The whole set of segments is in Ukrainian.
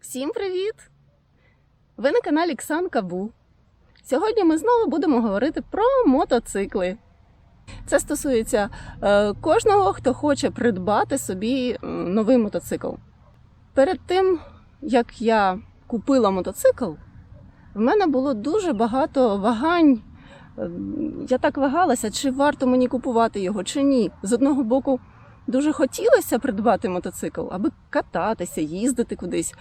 Всім привіт! Ви на каналі Ксан Кабу. Сьогодні ми знову будемо говорити про мотоцикли. Це стосується е, кожного, хто хоче придбати собі новий мотоцикл. Перед тим, як я купила мотоцикл, в мене було дуже багато вагань. Е, Я так вагалася, чи варто мені купувати його, чи ні. З одного боку, дуже хотілося придбати мотоцикл, аби кататися, їздити кудись.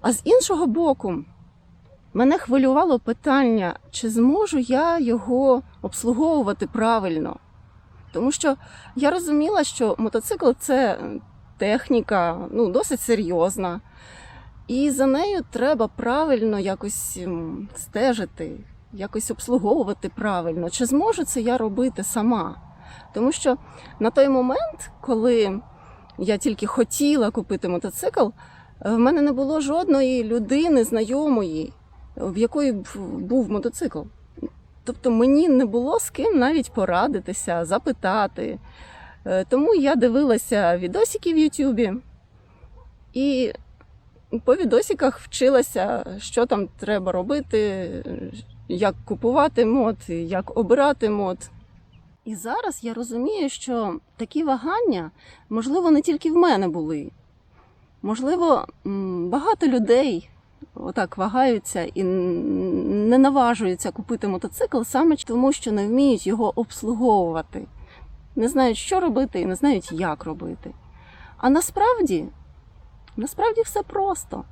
А з іншого боку, мене хвилювало питання, чи зможу я його обслуговувати правильно. Тому що я розуміла, що мотоцикл це техніка ну, досить серйозна, і за нею треба правильно якось стежити, якось обслуговувати правильно. Чи зможу це я робити сама? Тому що на той момент, коли я тільки хотіла купити мотоцикл, в мене не було жодної людини знайомої, в якої б був мотоцикл. Тобто мені не було з ким навіть порадитися, запитати. Е, Тому я дивилася відосики в Ютубі і по відосиках вчилася, що там треба робити, як купувати мод, як обирати мод. І зараз я розумію, що такі вагання, можливо, не тільки в мене були. Можливо, багато людей отак вагаються і не наважуються купити мотоцикл саме тому, що не вміють його обслуговувати, не знають, що робити і не знають, як робити. А насправді, насправді все просто.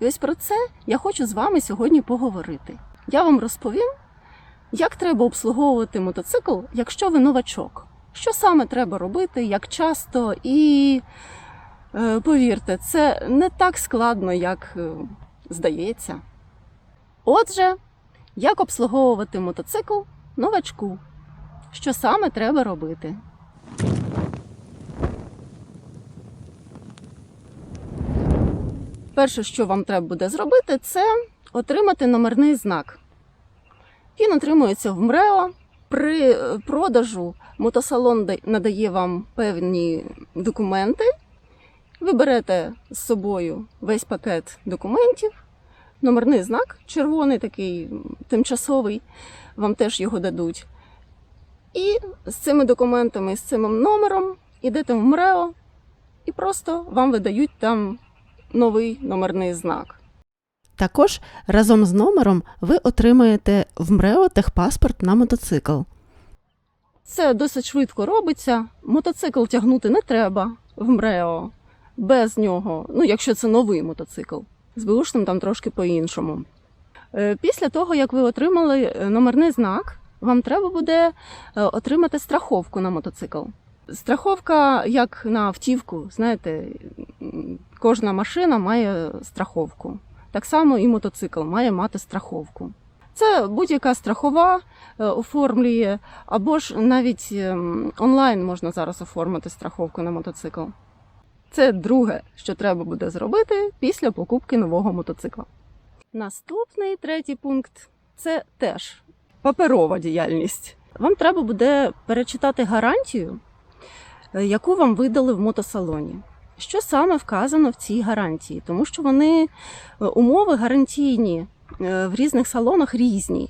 І ось про це я хочу з вами сьогодні поговорити. Я вам розповім, як треба обслуговувати мотоцикл, якщо ви новачок. Що саме треба робити, як часто, і е, повірте, це не так складно, як е, здається. Отже, як обслуговувати мотоцикл новачку? Що саме треба робити? Перше, що вам треба буде зробити, це отримати номерний знак. Він отримується в МРЕО. При е, продажу мотосалон надає вам певні документи. Ви берете з собою весь пакет документів, номерний знак, червоний такий тимчасовий, вам теж його дадуть. І з цими документами, з цим номером йдете в МРЕО і просто вам видають там новий номерний знак. Також разом з номером ви отримаєте в МРЕО техпаспорт на мотоцикл. Це досить швидко робиться. Мотоцикл тягнути не треба в МРЕО. Без нього, ну якщо це новий мотоцикл, з беушним там трошки по-іншому. Е, Після того, як ви отримали е, номерний знак, вам треба буде е, отримати страховку на мотоцикл. Страховка, як на автівку, знаєте, кожна машина має страховку. Так само і мотоцикл має мати страховку. Це будь-яка страхова е, оформлює, або ж навіть ем, онлайн можна зараз оформити страховку на мотоцикл. Це друге, що треба буде зробити після покупки нового мотоцикла. Наступний третій пункт це теж паперова діяльність. Вам треба буде перечитати гарантію, е, яку вам видали в мотосалоні. Що саме вказано в цій гарантії? Тому що вони е, умови гарантійні е, в різних салонах різні.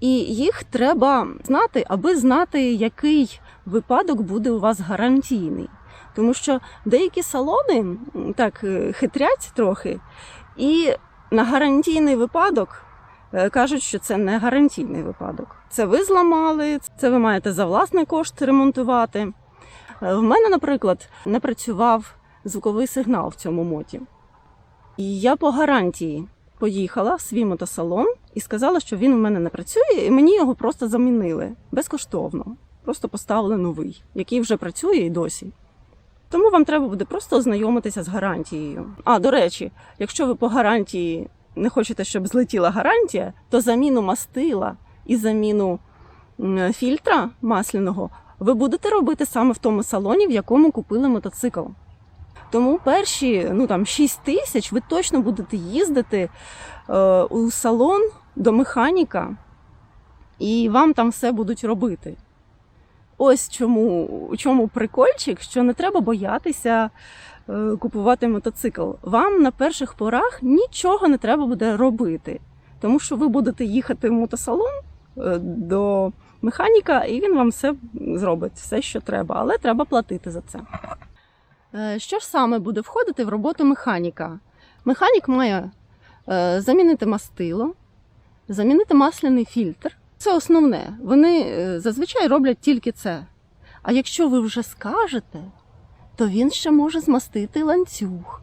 І їх треба знати, аби знати, який випадок буде у вас гарантійний. Тому що деякі салони так е, хитрять трохи, і на гарантійний випадок кажуть, що це не гарантійний випадок. Це ви зламали, це ви маєте за власний кошт ремонтувати. В мене, наприклад, не працював звуковий сигнал в цьому моті. І я по гарантії поїхала в свій мотосалон і сказала, що він у мене не працює, і мені його просто замінили безкоштовно. Просто поставили новий, який вже працює і досі. Тому вам треба буде просто ознайомитися з гарантією. А, до речі, якщо ви по гарантії не хочете, щоб злетіла гарантія, то заміну мастила і заміну фільтра масляного ви будете робити саме в тому салоні, в якому купили мотоцикл. Тому перші ну там 6 тисяч ви точно будете їздити е, у салон до механіка, і вам там все будуть робити. Ось чому чому прикольчик, що не треба боятися е, купувати мотоцикл, вам на перших порах нічого не треба буде робити, тому що ви будете їхати в мотосалон е, до механіка, і він вам все зробить, все, що треба, але треба платити за це. Е, Що ж саме буде входити в роботу механіка? Механік має е, замінити мастило, замінити масляний фільтр. Це основне. Вони е, зазвичай роблять тільки це. А якщо ви вже скажете, то він ще може змастити ланцюг.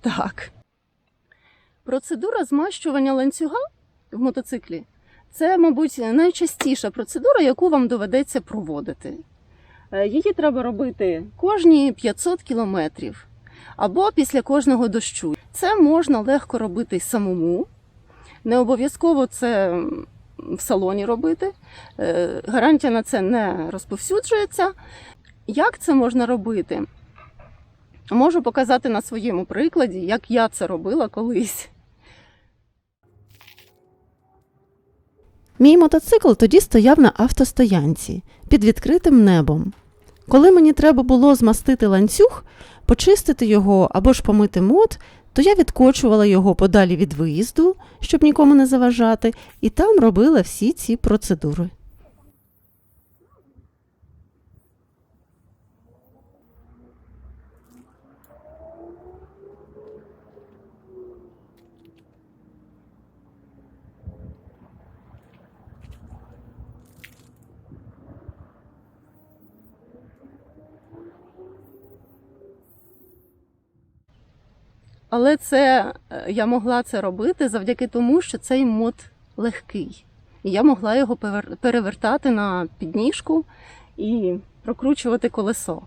Так. Процедура змащування ланцюга в мотоциклі це, мабуть, найчастіша процедура, яку вам доведеться проводити. Е, Її треба робити кожні 500 кілометрів або після кожного дощу. Це можна легко робити самому. Не обов'язково це в салоні робити. Е, Гарантія на це не розповсюджується. Як це можна робити? Можу показати на своєму прикладі, як я це робила колись. Мій мотоцикл тоді стояв на автостоянці під відкритим небом. Коли мені треба було змастити ланцюг, почистити його або ж помити мод, то я відкочувала його подалі від виїзду, щоб нікому не заважати, і там робила всі ці процедури. Але це е, я могла це робити завдяки тому, що цей мод легкий. І я могла його перевертати на підніжку і прокручувати колесо.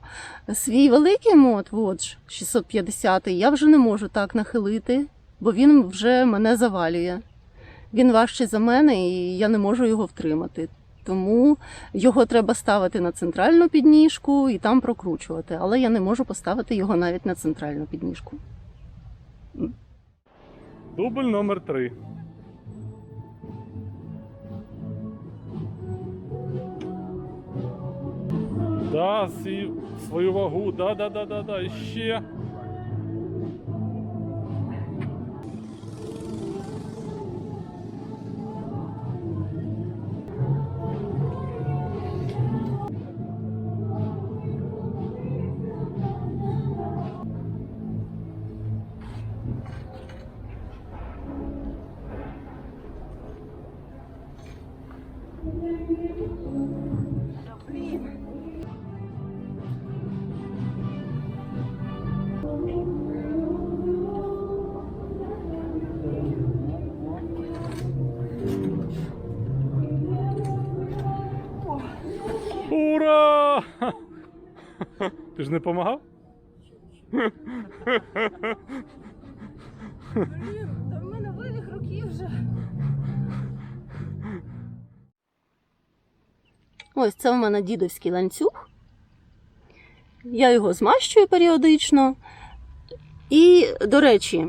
Свій великий мод, Водж 650, я вже не можу так нахилити, бо він вже мене завалює. Він важчий за мене, і я не можу його втримати. Тому його треба ставити на центральну підніжку і там прокручувати. Але я не можу поставити його навіть на центральну підніжку. Дубль номер три. Да, свою вагу, да, да, да, да, да, ще. Ти ж не допомагав? Та в мене вивих руки вже. Ось це в мене дідовський ланцюг. Я його змащую періодично. І, до речі,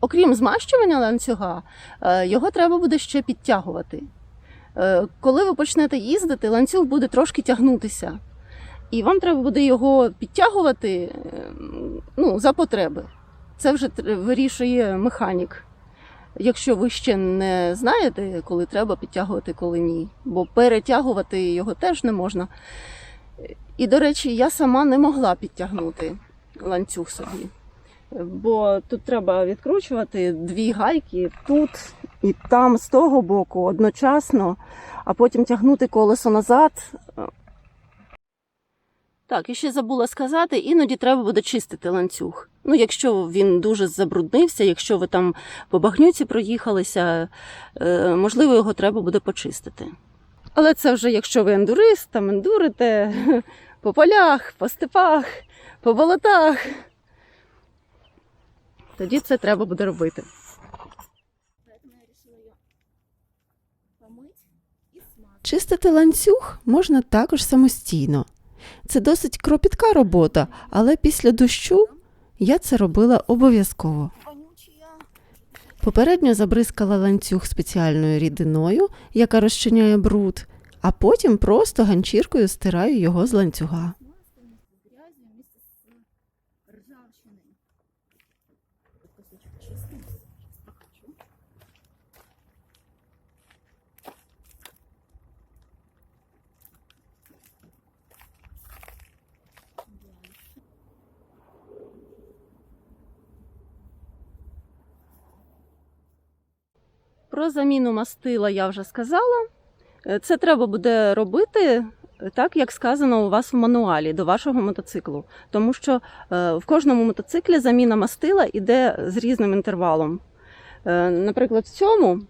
окрім змащування ланцюга, е, його треба буде ще підтягувати. Е, Коли ви почнете їздити, ланцюг буде трошки тягнутися. І вам треба буде його підтягувати е, ну, за потреби. Це вже вирішує механік. Якщо ви ще не знаєте, коли треба підтягувати, коли ні. Бо перетягувати його теж не можна. І, до речі, я сама не могла підтягнути ланцюг собі. Бо тут треба відкручувати дві гайки тут і там з того боку одночасно, а потім тягнути колесо назад. Так, і ще забула сказати, іноді треба буде чистити ланцюг. Ну, якщо він дуже забруднився, якщо ви там по багнюці проїхалися, е, можливо, його треба буде почистити. Але це вже якщо ви ендурист, там ендурите по полях, по степах, по болотах. Тоді це треба буде робити. Чистити ланцюг можна також самостійно. Це досить кропітка робота, але після дощу я це робила обов'язково. Попередньо забризкала ланцюг спеціальною рідиною, яка розчиняє бруд, а потім просто ганчіркою стираю його з ланцюга. Про заміну мастила я вже сказала. Е, Це треба буде робити е, так, як сказано у вас в мануалі до вашого мотоциклу. Тому що е, в кожному мотоциклі заміна мастила йде з різним інтервалом. Наприклад, в цьому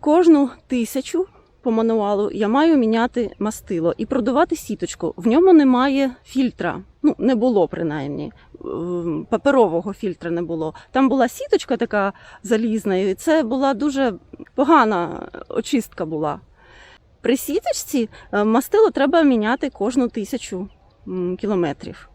кожну тисячу по мануалу я маю міняти мастило і продувати сіточку. В ньому немає фільтра. Ну, не було принаймні. Паперового фільтра не було. Там була сіточка така залізна, і це була дуже погана очистка була. При сіточці е, мастило треба міняти кожну тисячу кілометрів.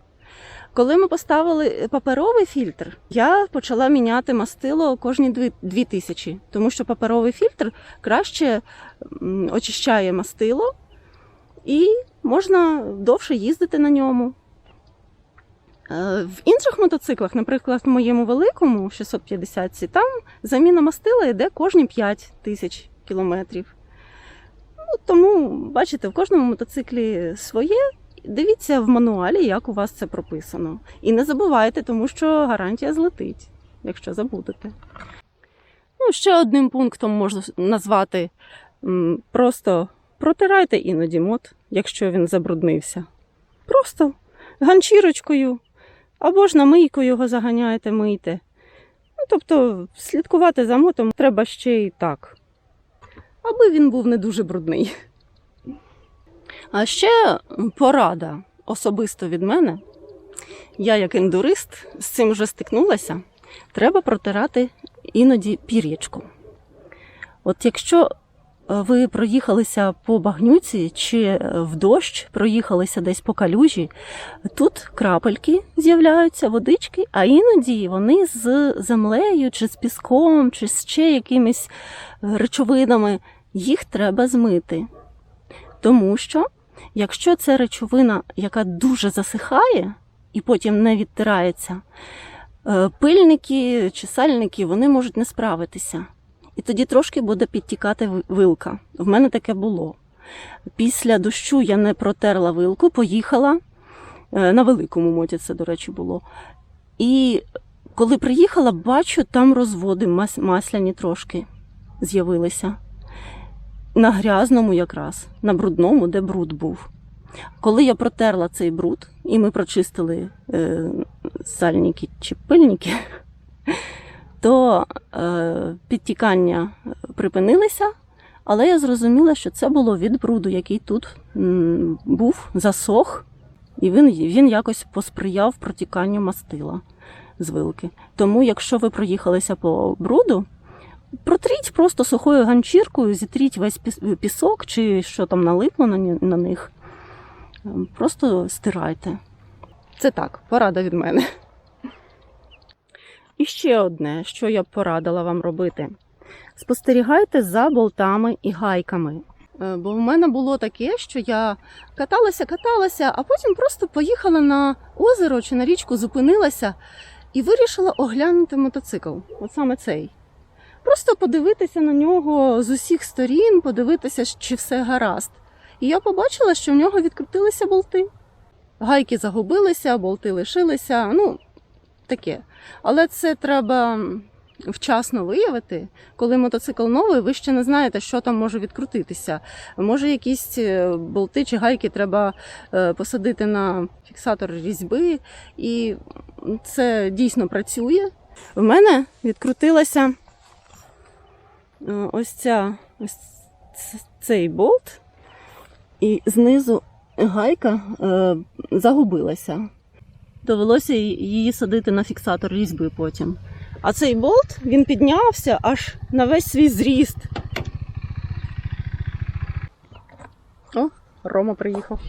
Коли ми поставили паперовий фільтр, я почала міняти мастило кожні дві тисячі, тому що паперовий фільтр краще очищає мастило і можна довше їздити на ньому. Е, В інших мотоциклах, наприклад, в моєму великому 650 там заміна мастила йде кожні 5 тисяч кілометрів. Ну, тому, бачите, в кожному мотоциклі своє. Дивіться в мануалі, як у вас це прописано. І не забувайте, тому що гарантія злетить, якщо забудете. Ну, ще одним пунктом можна назвати просто протирайте іноді мод, якщо він забруднився. Просто ганчірочкою або ж на мийку його заганяєте, мийте. Ну, тобто, слідкувати за мотом треба ще й так, аби він був не дуже брудний. А ще порада особисто від мене. Я, як ендурист, з цим вже стикнулася. Треба протирати іноді пір'ячком. От якщо ви проїхалися по багнюці чи е, в дощ, проїхалися десь по калюжі, тут крапельки з'являються, водички, а іноді вони з землею, чи з піском, чи з ще якимись е, речовинами, їх треба змити. Тому що, якщо це речовина, яка дуже засихає і потім не відтирається, е, пильники чи сальники вони можуть не справитися. І тоді трошки буде підтікати вилка. В мене таке було. Після дощу я не протерла вилку, поїхала е, на великому моті, це, до речі, було. І коли приїхала, бачу, там розводи мас- масляні трошки з'явилися. На грязному якраз, на брудному, де бруд був. Коли я протерла цей бруд, і ми прочистили е, сальники чи пильники, то е, підтікання припинилися, але я зрозуміла, що це було від бруду, який тут був, засох, і він, він якось посприяв протіканню мастила з вилки. Тому, якщо ви проїхалися по бруду, протріть просто сухою ганчіркою, зітріть весь пісок чи що там налипло на, них. Просто стирайте. Це так, порада від мене. І ще одне, що я б порадила вам робити: спостерігайте за болтами і гайками. Е, Бо в мене було таке, що я каталася, каталася, а потім просто поїхала на озеро чи на річку, зупинилася і вирішила оглянути мотоцикл. От саме цей. Просто подивитися на нього з усіх сторін, подивитися, чи все гаразд. І я побачила, що в нього відкрутилися болти. Гайки загубилися, болти лишилися. Ну, таке. Але це треба вчасно виявити. Коли мотоцикл новий, ви ще не знаєте, що там може відкрутитися. Може, якісь е, болти чи гайки треба е, посадити на фіксатор різьби, і це дійсно працює. В мене відкрутилася е, ось ця ось цей болт, і знизу гайка загубилася. Довелося її садити на фіксатор різьби потім. А цей болт він піднявся аж на весь свій зріст. О, Рома приїхав.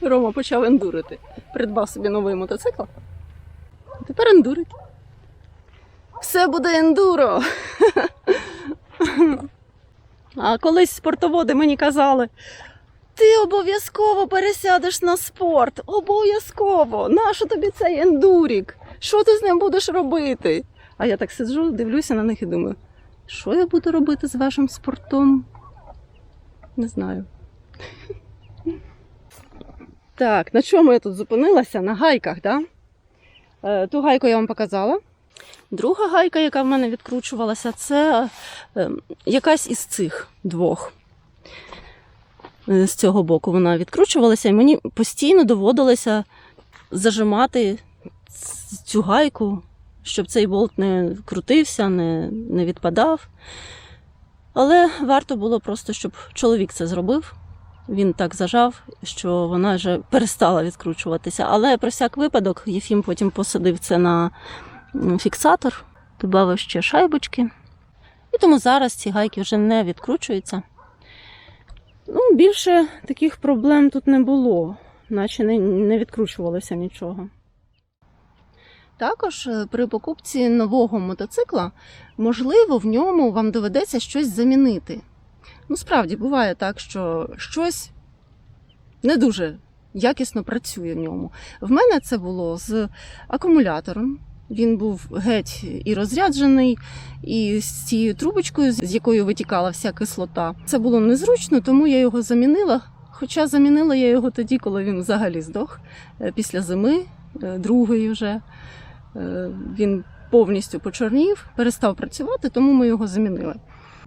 Рома почав ендурити. Придбав собі новий мотоцикл. Тепер ендурить. Все буде ендуро. А колись спортоводи мені казали: ти обов'язково пересядеш на спорт. Обов'язково. Нащо тобі цей ендурік? Що ти з ним будеш робити? А я так сиджу, дивлюся на них і думаю, що я буду робити з вашим спортом? Не знаю. Так, на чому я тут зупинилася? На гайках, так? Да? Е, ту гайку я вам показала. Друга гайка, яка в мене відкручувалася, це е, якась із цих двох. Е, З цього боку вона відкручувалася, і мені постійно доводилося зажимати цю гайку, щоб цей болт не крутився, не, не відпадав. Але варто було просто, щоб чоловік це зробив. Він так зажав, що вона вже перестала відкручуватися. Але про всяк випадок Єфім потім посадив це на фіксатор, додав ще шайбочки. І тому зараз ці гайки вже не відкручуються. Ну, більше таких проблем тут не було, наче не, відкручувалося нічого. Також е, при покупці нового мотоцикла, можливо, в ньому вам доведеться щось замінити. Ну, справді буває так, що щось не дуже якісно працює в ньому. В мене це було з акумулятором. Він був геть і розряджений, і з цією трубочкою, з якою витікала вся кислота. Це було незручно, тому я його замінила. Хоча замінила я його тоді, коли він взагалі здох е, після зими, е, другої вже. Е, Він повністю почорнів, перестав працювати, тому ми його замінили.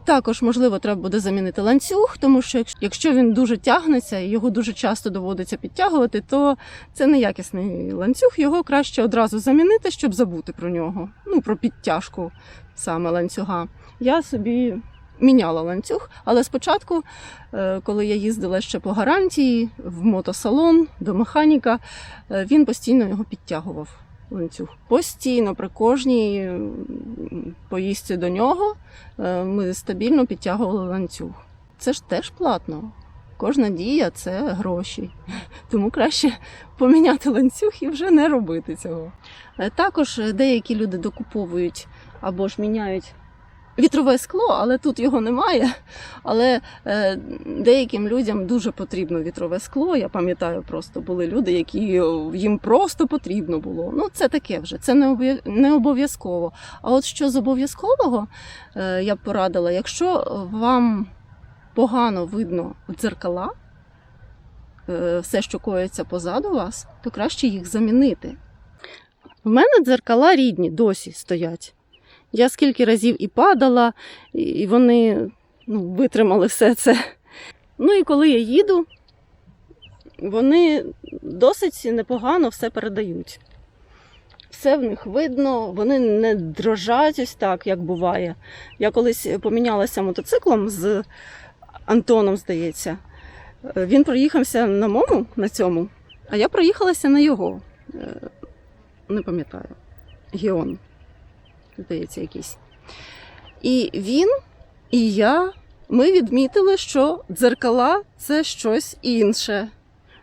Також, можливо, треба буде замінити ланцюг, тому що якщо- він дуже тягнеться і його дуже часто доводиться підтягувати, то це неякісний ланцюг. Його краще одразу замінити, щоб забути про нього. Ну, про підтяжку саме ланцюга. Я собі міняла ланцюг, але спочатку, е, коли я їздила ще по гарантії в мотосалон до механіка, е, він постійно його підтягував. Ланцюг постійно при кожній поїздці до нього е, ми стабільно підтягували ланцюг. Це ж теж платно. Кожна дія це гроші. Тому краще поміняти ланцюг і вже не робити цього. Е, Також е, деякі люди докуповують або ж міняють вітрове скло, але тут його немає. Але е, деяким людям дуже потрібно вітрове скло. Я пам'ятаю, просто були люди, які їм просто потрібно було. Ну, це таке вже, це не обов'я- не обов'язково. А от що з обов'язкового, е, я б порадила, якщо вам погано видно дзеркала, е, все, що коїться позаду вас, то краще їх замінити. В мене дзеркала рідні досі стоять. Я скільки разів і падала, і- вони ну, витримали все це. Ну і коли я їду, вони досить непогано все передають. Все в них видно, вони не дрожать ось так, як буває. Я колись помінялася мотоциклом з Антоном, здається. Він проїхався на мому на цьому, а я проїхалася на його. Е, Не пам'ятаю. Геон, здається, якийсь. І він, і я, ми відмітили, що дзеркала це щось інше.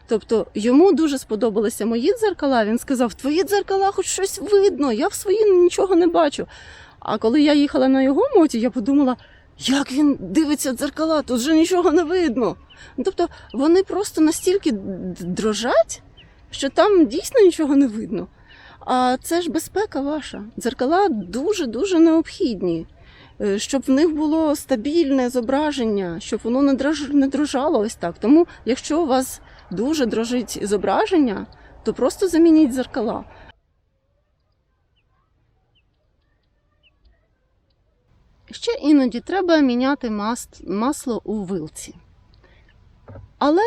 Тобто йому дуже сподобалися мої дзеркала. Він сказав: Твої дзеркала хоч щось видно, я в свої нічого не бачу. А коли я їхала на його моті, я подумала, як він дивиться дзеркала, тут же нічого не видно. Ну, Тобто вони просто настільки дрожать, що там дійсно нічого не видно. А це ж безпека ваша. Дзеркала дуже-дуже необхідні, е, щоб в них було стабільне зображення, щоб воно не дрож- не дрожало ось так. Тому, якщо у вас дуже дрожить зображення, то просто замініть дзеркала. Ще іноді треба міняти мас- масло у вилці. Але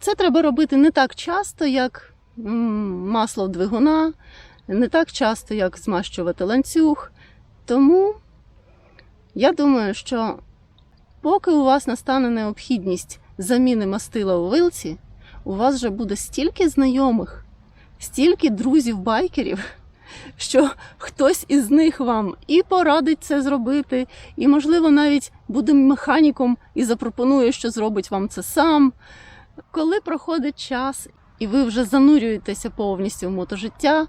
це треба робити не так часто, як масло двигуна, не так часто, як змащувати ланцюг. Тому я думаю, що поки у вас настане необхідність заміни мастила у вилці, у вас вже буде стільки знайомих, стільки друзів-байкерів, що хтось із них вам і порадить це зробити, і, можливо, навіть буде механіком і запропонує, що зробить вам це сам. Коли проходить час і ви вже занурюєтеся повністю в мотожиття,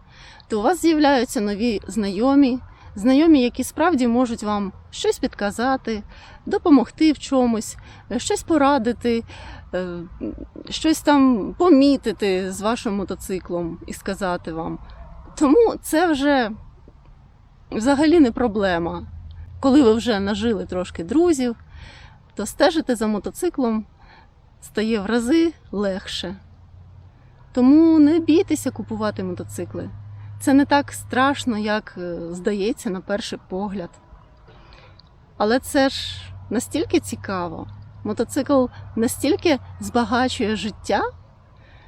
то у вас з'являються нові знайомі, знайомі, які справді можуть вам щось підказати, допомогти в чомусь, е, щось порадити, е, щось там помітити з вашим мотоциклом і сказати вам. Тому це вже взагалі не проблема. Коли ви вже нажили трошки друзів, то стежити за мотоциклом стає в рази легше. Тому не бійтеся купувати мотоцикли. Це не так страшно, як е, здається на перший погляд. Але це ж настільки цікаво. Мотоцикл настільки збагачує життя.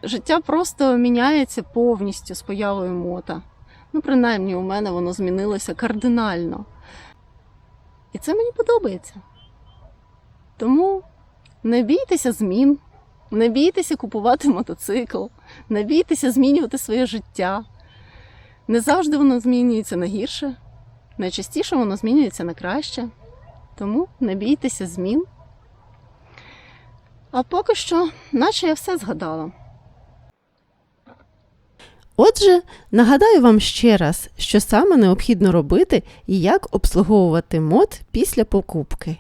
Життя просто міняється повністю з появою мота. Ну, принаймні, у мене воно змінилося кардинально. І це мені подобається. Тому не бійтеся змін, не бійтеся купувати мотоцикл, не бійтеся змінювати своє життя. Не завжди воно змінюється на гірше, найчастіше воно змінюється на краще. Тому не бійтеся змін. А поки що, наче я все згадала. Отже, нагадаю вам ще раз, що саме необхідно робити і як обслуговувати мод після покупки.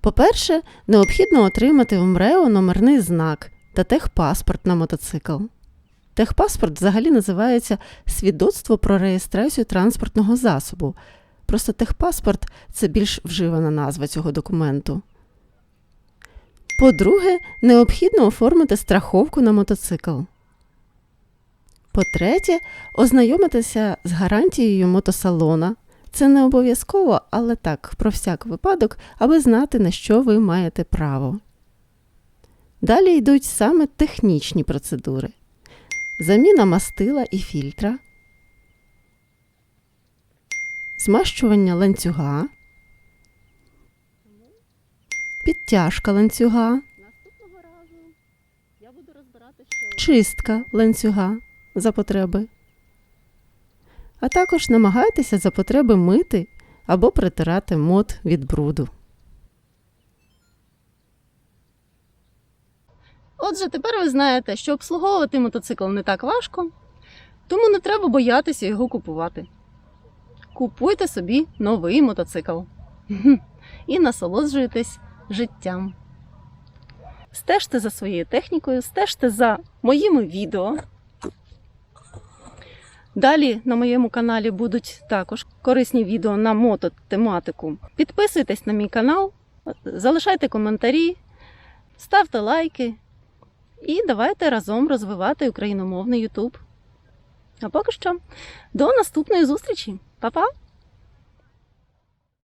По-перше, необхідно отримати в МРЕО номерний знак та техпаспорт на мотоцикл. Техпаспорт взагалі називається свідоцтво про реєстрацію транспортного засобу. Просто техпаспорт це більш вживана назва цього документу. По-друге, необхідно оформити страховку на мотоцикл. По-третє, ознайомитися з гарантією мотосалона. Це не обов'язково, але так, про всяк випадок, аби знати, на що ви маєте право. Далі йдуть саме технічні процедури: заміна мастила і фільтра, змащування ланцюга, підтяжка ланцюга, чистка ланцюга за потреби. А також намагайтеся за потреби мити або притирати мод від бруду. Отже, тепер ви знаєте, що обслуговувати мотоцикл не так важко, тому не треба боятися його купувати. Купуйте собі новий мотоцикл і насолоджуйтесь життям. Стежте за своєю технікою, стежте за моїми відео. Далі на моєму каналі будуть також корисні відео на мототематику. Підписуйтесь на мій канал, залишайте коментарі, ставте лайки. І давайте разом розвивати україномовний YouTube. А поки що, до наступної зустрічі. Па-па!